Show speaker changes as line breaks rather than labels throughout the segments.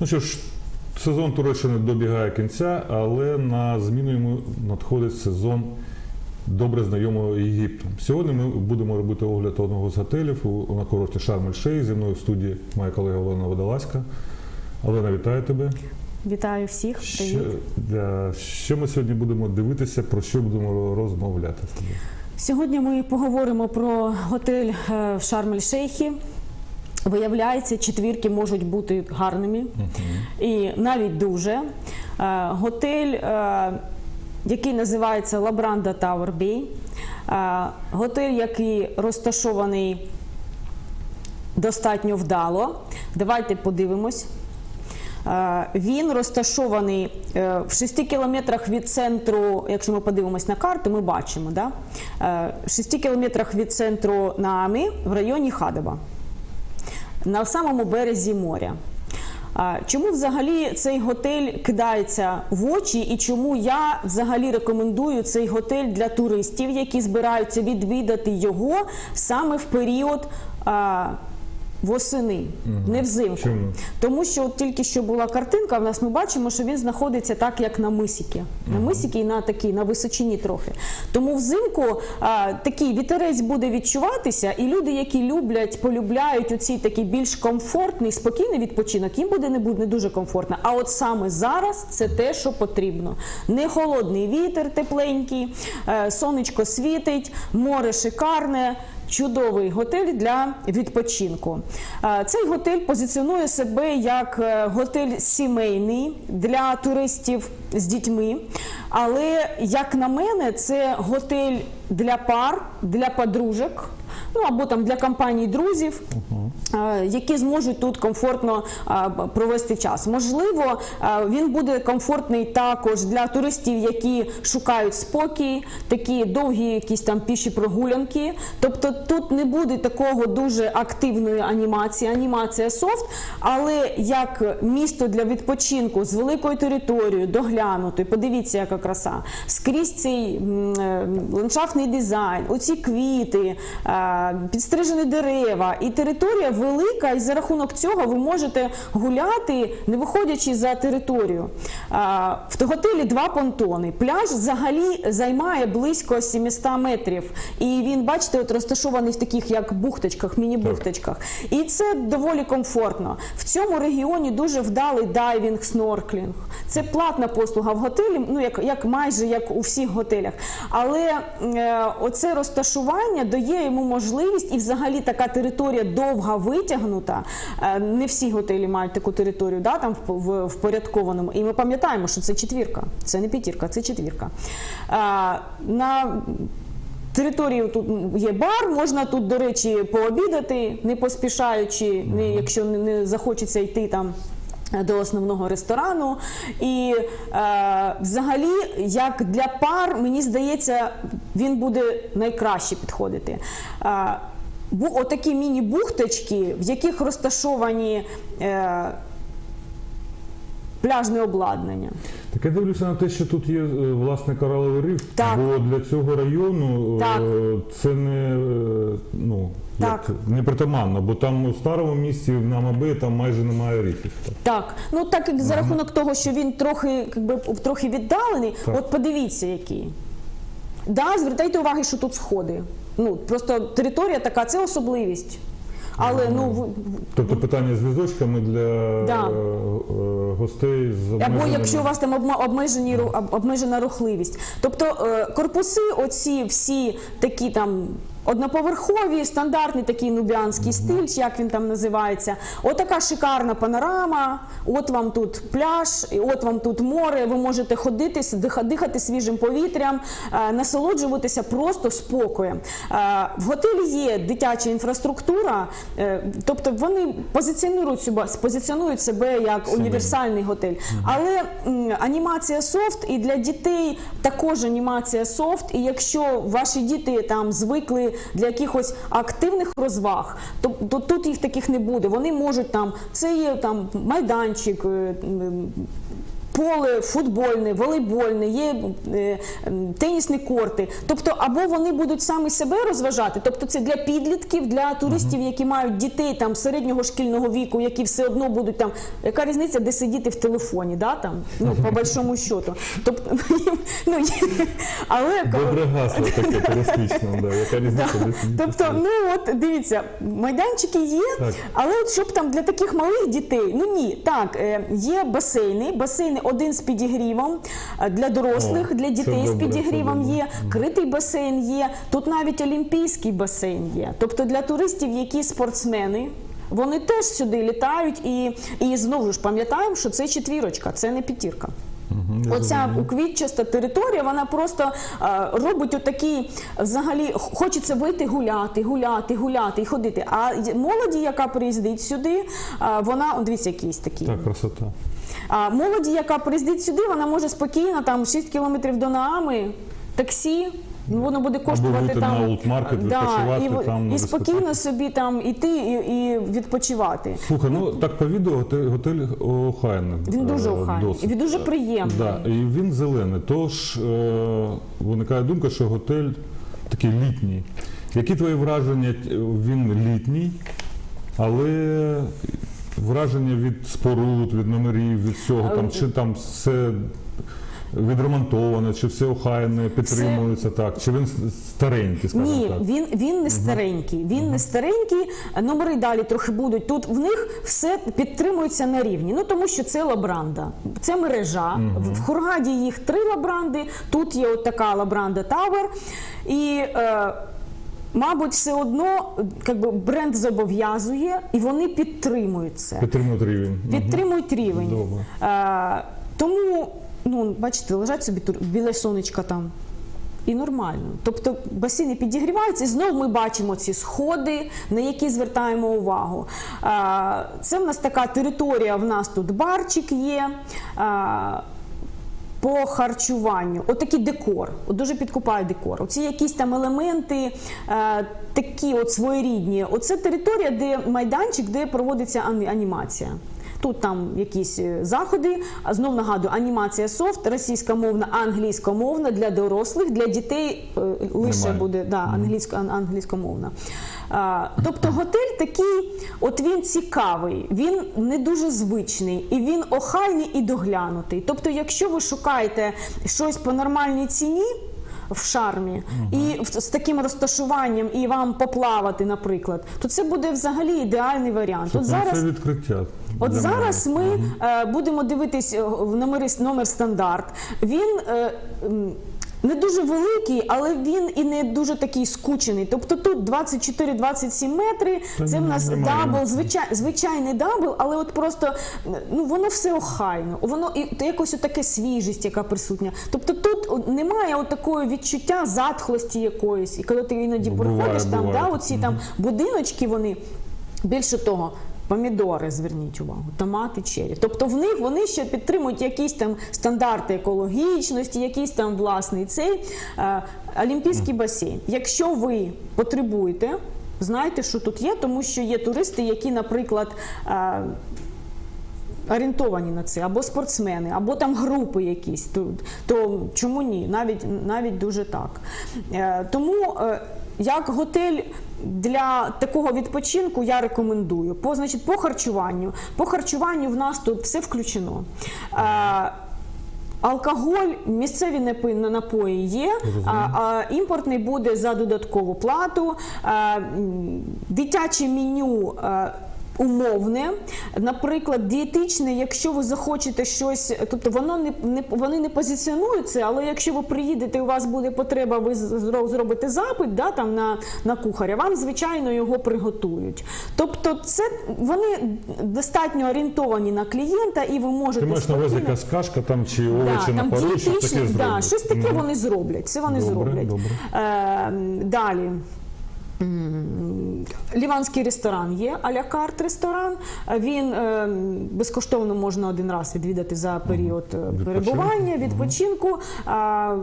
Ну що ж, сезон Туреччини добігає кінця, але на зміну йому надходить сезон добре знайомого Єгипту. Сьогодні ми будемо робити огляд одного з готелів на курорті Шарм-ель-Шейх. Зі мною в студії моя колега Олена Водолазька. Олена, вітаю тебе.
Вітаю всіх.
Що,
Привіт.
да, що ми сьогодні будемо дивитися, про що будемо розмовляти з тобою?
Сьогодні ми поговоримо про готель е, в Шарм-ель-Шейхі. Виявляється, четвірки можуть бути гарними і навіть дуже. Е, Готель, е, який називається Лабранда Тауер Бей. Е, Готель, який розташований достатньо вдало. Давайте подивимось. Він розташований в 6 кілометрах від центру, якщо ми подивимось на карту, ми бачимо, да? В 6 кілометрах від центру Наами в районі Хадеба, на самому березі моря. Чому взагалі цей готель кидається в очі, і чому я взагалі рекомендую цей готель для туристів, які збираються відвідати його саме в період восени, не взимку?
Чому?
Тому що от тільки що була картинка, в нас ми бачимо, що він знаходиться так, як на мисіки. На мисіки і на такій, на височині трохи. Тому взимку а, такий вітерець буде відчуватися, і люди, які люблять, полюбляють оцей такий більш комфортний, спокійний відпочинок, їм буде не буде не дуже комфортно. А от саме зараз це те, що потрібно. Не холодний вітер тепленький, е, сонечко світить, море шикарне. Чудовий готель для відпочинку. Цей готель позиціонує себе як е, готель сімейний для туристів з дітьми. Але, як на мене, це готель для пар, для подружок, ну або там для компаній друзів, е, які зможуть тут комфортно е, провести час. Можливо, е, він буде комфортний також для туристів, які шукають спокій, такі довгі якісь там піші прогулянки. Тобто тут не буде такого дуже активної анімації, анімація софт, але як місто для відпочинку з великою територією, доглянутою, подивіться, яка краса. Скрізь цей е, ландшафтний дизайн, оці квіти, е, підстрижені дерева, і територія велика, і за рахунок цього ви можете гуляти, не виходячи за територію. В готелі два понтони. Пляж взагалі займає близько 700 метрів. І він, бачите, от розташований в таких як бухточках, міні-бухточках. І це доволі комфортно. В цьому регіоні дуже вдалий дайвінг, снорклінг. Це платна послуга в готелі, ну як, як майже як у всіх готелях. Але е, оце розташування дає йому можливість, і взагалі така територія довга витягнута. Е, не всі готелі мають таку територію, да, там в, в, впорядкованому. І ми пам'ятаємо, що це четвірка, це не п'ятірка, це четвірка. Е, на Території тут є бар, можна тут, до речі, пообідати, не поспішаючи, не, якщо не, не захочеться йти там. До основного ресторану, і е, взагалі, як для пар, мені здається, він буде найкраще підходити. Е, отакі міні-бухточки, в яких розташовані е, пляжне обладнання.
Так я дивлюся на те, що тут є е, власне кораловий риф,
Так.
бо для цього району е,
Так.
це не, е, ну, як,
Так.
не притаманно, бо там у старому місті на Мабе там майже немає рифів. Так.
Так, ну так як за рахунок того, що він трохи, якби, трохи віддалений,
Так.
от подивіться, який. Да, звертайте увагу, що тут сходи. Ну, просто територія така, це особливість. Але ну
Тобто питання з візочками для
Да.
е, е, гостей з
або якщо у вас там обмежені обмежена рухливість. Тобто е, корпуси, оці всі такі там. Одноповерхові, стандартний такий нубіанський стиль, чи як він там називається. Отака шикарна панорама. От вам тут пляж, і от вам тут море. Ви можете ходити, дихати свіжим повітрям, е, насолоджуватися просто спокоєм. Е, В готелі є дитяча інфраструктура, е, тобто вони позиціонують себе, позиціонують себе як універсальний готель. Але анімація софт і для дітей також анімація софт. І якщо ваші діти там звикли для якихось активних розваг, то, то тут їх таких не буде. Вони можуть там, це є там майданчик. Поле футбольне, волейбольне, є е, тенісні корти. Тобто, або вони будуть самі себе розважати, тобто це для підлітків, для туристів, які мають дітей там середнього шкільного віку, які все одно будуть там. Яка різниця, де сидіти в телефоні, да, там, ну, по большому счету. Тобто, ну, але
Добре гасло таке туристичне, да. яка різниця
Тобто, ну от дивіться, майданчики є, але от щоб там для таких малих дітей, ну ні, так, е, є басейни, басейни один з підігрівом е, для дорослих,
О,
для дітей з підігрівом є, критий басейн є, тут навіть олімпійський басейн є. Тобто для туристів, які спортсмени. Вони теж сюди літають і, і знову ж пам'ятаємо, що це четвірочка, це не п'ятірка.
Я
Оця уквітчаста територія, вона просто е, робить отакі, взагалі, хочеться вийти гуляти, гуляти, гуляти і ходити. А молоді, яка приїздить сюди, е, вона, дивіться, якийсь такий.
Так, красота.
А молоді, яка приїздить сюди, вона може спокійно там 6 кілометрів до Наами, таксі. ну, Воно буде коштувати
вийти
там
на Old
да, і,
там
і спокійно собі там іти і, і відпочивати.
Слухай, ну так по відео готель, готель охайний.
Він дуже
е,
охайний,
досить.
він дуже приємний.
Да, і він зелений. Тож е, виникає думка, що готель такий літній. Які твої враження? Він літній, але враження від споруд, від номерів, від всього там, чи там все відремонтоване, чи все охайне, підтримується так, чи він старенький, скажімо
Ні,
так.
він, він не старенький. Він не старенький. Номери далі трохи будуть. Тут в них все підтримується на рівні. Ну тому що це лабранда, це мережа. В- В Хургаді їх три лабранди. Тут є от така лабранда Тавер. І е, Мабуть, все одно как би, бренд зобов'язує, і вони підтримують це.
Підтримують рівень.
Підтримують рівень.
Добре.
Е, тому, ну, бачите, лежать собі тур- біле сонечко там. І нормально. Тобто басейни підігріваються, і знову ми бачимо ці сходи, на які звертаємо увагу. А, Це в нас така територія, в нас тут барчик є. По харчуванню, отакий декор, от дуже підкупає декор. Оці якісь там елементи, е, такі от своєрідні. Оце територія, де майданчик, де проводиться анімація. Тут там якісь е, заходи. А знов нагадую, анімація софт, російськомовна, англійськомовна для дорослих, для дітей е, лише
Немає.
буде да, англійсько, ан- англійськомовна. А, тобто готель такий, от він цікавий, він не дуже звичний, і він охайний і доглянутий. Тобто, якщо ви шукаєте щось по нормальній ціні. В шармі і в- з таким розташуванням, і вам поплавати, наприклад, то це буде взагалі ідеальний варіант.
Тобто
От зараз
Це відкриття.
От
для
зараз ми е, будемо дивитись е, в номери, номер стандарт. Він е, м, не дуже великий, але він і не дуже такий скучений. Тобто тут 24-27 метри.
Та
Це в нас
немає.
дабл, звичай, звичайний дабл, але от просто ну воно все охайно, воно і якось таке свіжість, яка присутня. Тобто тут немає от такої відчуття затхлості якоїсь. І коли ти іноді
Буває,
проходиш там,
буває.
да, оці там будиночки, вони більше того. Помідори, зверніть увагу, томати, чері. Тобто в них вони ще підтримують якісь там стандарти екологічності, якийсь там власний цей е, олімпійський басейн. Якщо ви потребуєте, знайте, що тут є, тому що є туристи, які, наприклад, е, орієнтовані на це, або спортсмени, або там групи якісь, то, то чому ні? Навіть, навіть дуже так. Е, тому е, як готель для такого відпочинку я рекомендую. По, значить, по харчуванню. По харчуванню в нас тут все включено. Е, Алкоголь, місцеві напої, є, а, а імпортний буде за додаткову плату. М, дитяче меню. а, Умовне, наприклад, дієтичне, якщо ви захочете щось, тобто воно не, не вони не позиціонуються, але якщо ви приїдете, у вас буде потреба, ви зробите запит да, там на, на кухаря, вам звичайно його приготують. Тобто, це вони достатньо орієнтовані на клієнта, і ви можете
Ти маєш на увазі якась кашка там чи овочі
Да,
на пару, щось таке
да, щось таке
Мгм.
вони зроблять. Це вони
Добре,
зроблять.
добре.
Е, далі. Ліванський ресторан є, а-ля карт ресторан. Він е, безкоштовно можна один раз відвідати за період е, перебування, відпочинку.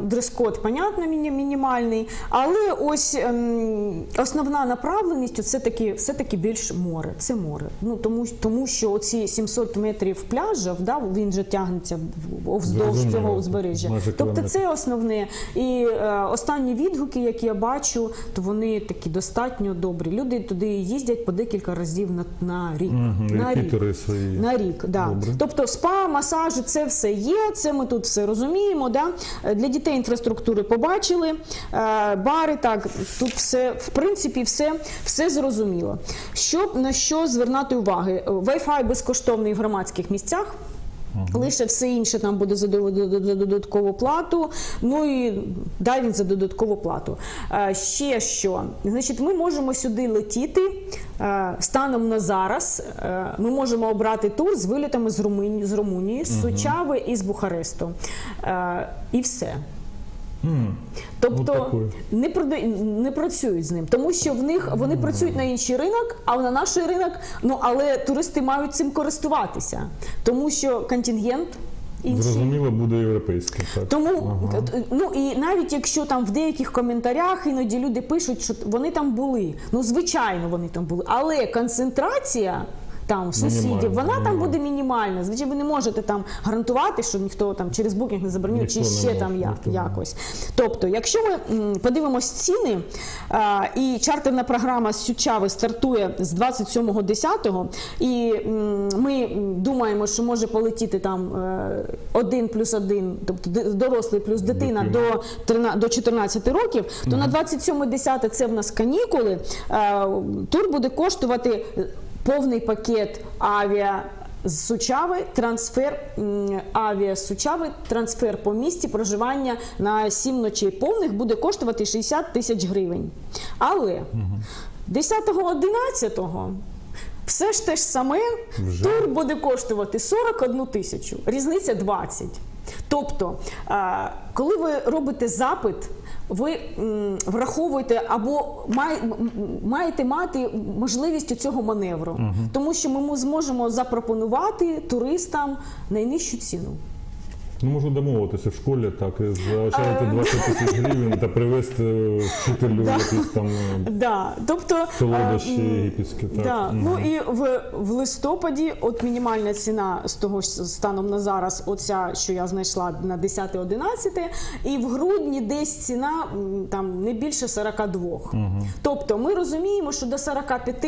Дрес-код, понятно, мінімальний. Але ось ем, основна направленість все таки все таки більш море. Це море. Ну тому, тому що оці 700 метрів пляжів, да, він же тягнеться вздовж цього узбережжя. Тобто це основне. І е, останні відгуки, які я бачу, то вони такі достатньо добрі. Люди туди їздять по декілька разів на, на рік.
Мгм,
на рік.
свої.
На рік, да.
Добре.
Тобто спа, масажі, це все є, це ми тут все розуміємо. Да? Е, Для дітей інфраструктури побачили, е, бари, так, тут все, в принципі, все, все зрозуміло. Що, на що звернути уваги? Wi-Fi безкоштовний в громадських місцях. Лише все інше там буде за до- до- до- за додаткову плату. Ну і далі за додаткову плату. Е, ще що? Значить, ми можемо сюди летіти е, станом на зараз. е, Ми можемо обрати тур з вилітами з Румунії, з Румунії, з Сучави і з Бухаресту. І все.
М.
Тобто не прода- не працюють з ним, тому що в них вони працюють на інший ринок, а на наш ринок. Ну але туристи мають цим користуватися, тому що контингент інший.
Зрозуміло, буде європейське. Так.
Тому
Ага.
ну і навіть якщо там в деяких коментарях іноді люди пишуть, що вони там були. Ну звичайно, вони там були, але концентрація. Там сусідів,
Мінімальна,
вона там буде мінімальна. Звичайно, ви не можете там гарантувати, що ніхто там через букінг не забронює, чи
не
ще там як, якось. Тобто, якщо ми м, подивимось ціни, а, і чартерна програма з Сючави стартує з 27.10, і м, ми думаємо, що може полетіти там е, один плюс один, тобто дорослий плюс дитина до 13, до 14 років, то на 27.10 це в нас канікули. Е, Тур буде коштувати повний пакет авіа. З Сучави трансфер авіа з Сучави, трансфер по місті проживання на 7 ночей повних буде коштувати 60 тисяч гривень. Але 10-11 все ж те ж саме
Вже.
тур буде коштувати 41 тисячу, різниця 20. Тобто, коли ви робите запит, ви м, враховуєте або май, маєте мати можливість цього маневру, тому що ми зможемо запропонувати туристам найнижчу ціну.
Ну, можу домовитися в школі, так, і заощадити
Е,
20 тисяч гривень та привезти вчителю якісь там е,
Да, тобто
солодощі
е,
єгипетські. Так.
Да. Ну і в, в листопаді, от мінімальна ціна з того ж станом на зараз, оця, що я знайшла на 10-11, і в грудні десь ціна там не більше 42. Тобто ми розуміємо, що до 45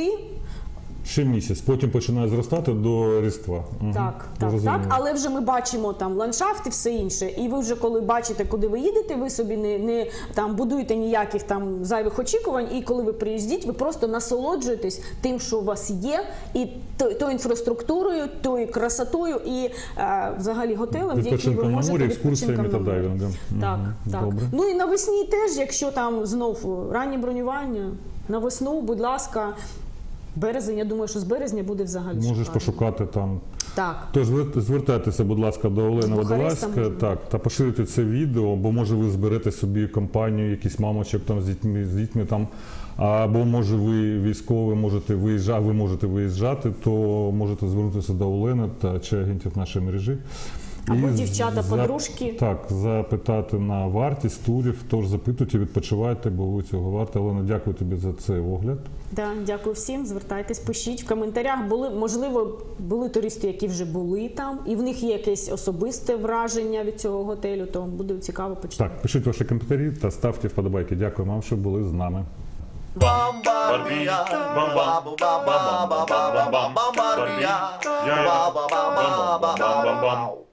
Ще місяць, потім починає зростати до Різдва.
Так, так, так. Але вже ми бачимо там ландшафт і все інше. І ви вже коли бачите, куди ви їдете, ви собі не, не там будуєте ніяких там зайвих очікувань. І коли ви приїздіть, ви просто насолоджуєтесь тим, що у вас є, і то- тою інфраструктурою, тою красотою, і е, взагалі готелем, в який ви можете
морі, екскурсіями та дайвінгом.
Так,
Мгм.
так.
Добре.
Ну і навесні теж, якщо там знов раннє бронювання, на весну, будь ласка. Березень, я думаю, що з березня буде взагалі.
Можеш
шикарно.
пошукати там.
Так.
Тож звер- звертайтеся, будь ласка, до Олени Водолазька, так, та поширюйте це відео, бо може ви зберете собі компанію, якісь мамочок там з дітьми, з дітьми там. Або може ви військові можете виїжджати, ви можете виїжджати, то можете звернутися до Олени та чи агентів нашої мережі.
Або
І
дівчата,
за-
подружки.
Так, запитати на вартість турів, тож запитуйте, відпочивайте, бо ви цього варте. Олена, дякую тобі за цей огляд.
Да, дякую всім. Звертайтесь, пишіть в коментарях. Були можливо, були туристи, які вже були там, і в них є якесь особисте враження від цього готелю. То буде цікаво почитати.
Так, пишіть ваші коментарі та ставте вподобайки. Дякую вам, що були з нами.
Bambardia, bamba, bamba, bamba,